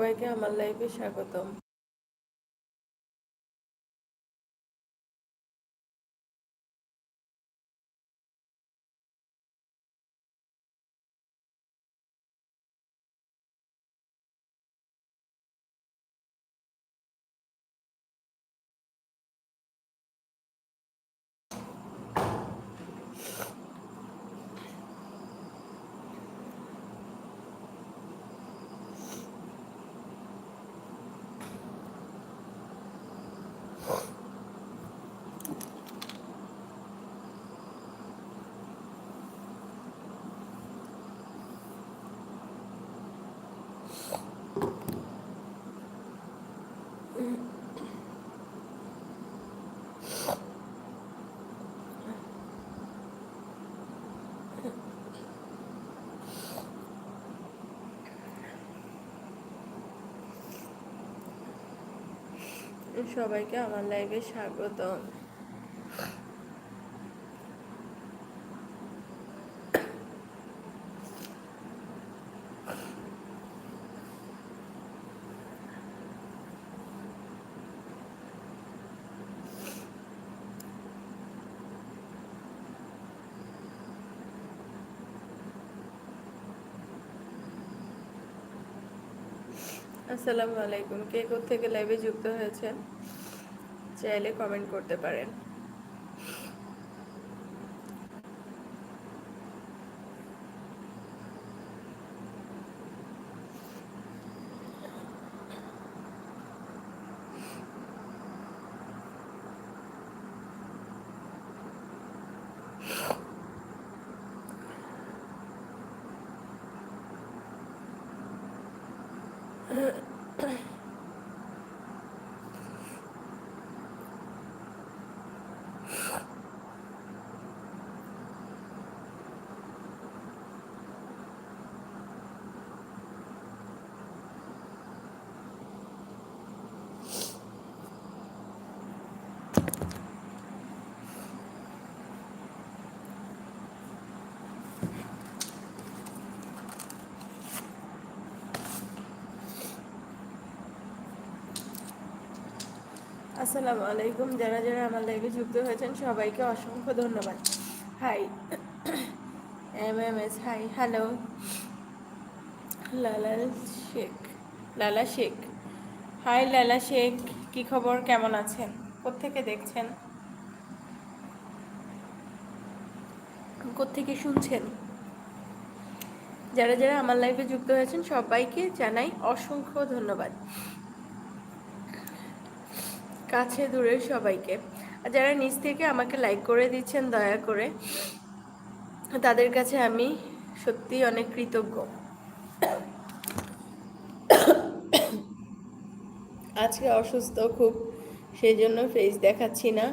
সবাইকে আমার লাইফে স্বাগতম। সবাইকে আমার লাইভে স্বাগতম। আসসালামু আলাইকুম। কে থেকে লাইভে যুক্ত হয়েছেন? চাইলে কমেন্ট করতে পারেন। 嗯对 আসসালামু আলাইকুম। যারা যারা আমার লাইভে যুক্ত হয়েছেন, সবাইকে অসংখ্য ধন্যবাদ। Hi M M S hi hello লালাল শেখ, লালা শেখ। হাই লালা শেখ, কি খবর? কেমন আছেন? কোত্থেকে দেখছেন? কোত্থেকে শুনছেন? যারা যারা আমার লাইফে যুক্ত হয়েছেন, সবাইকে জানাই অসংখ্য ধন্যবাদ। কাছে দূরে সবাইকে। আর যারা নিজ থেকে আমাকে লাইক করে দিচ্ছেন, দয়া করে, তাদের কাছে আমি সত্যি অনেক কৃতজ্ঞ। আজকে অসুস্থ খুব সেই জন্য ফেস দেখাচ্ছি না।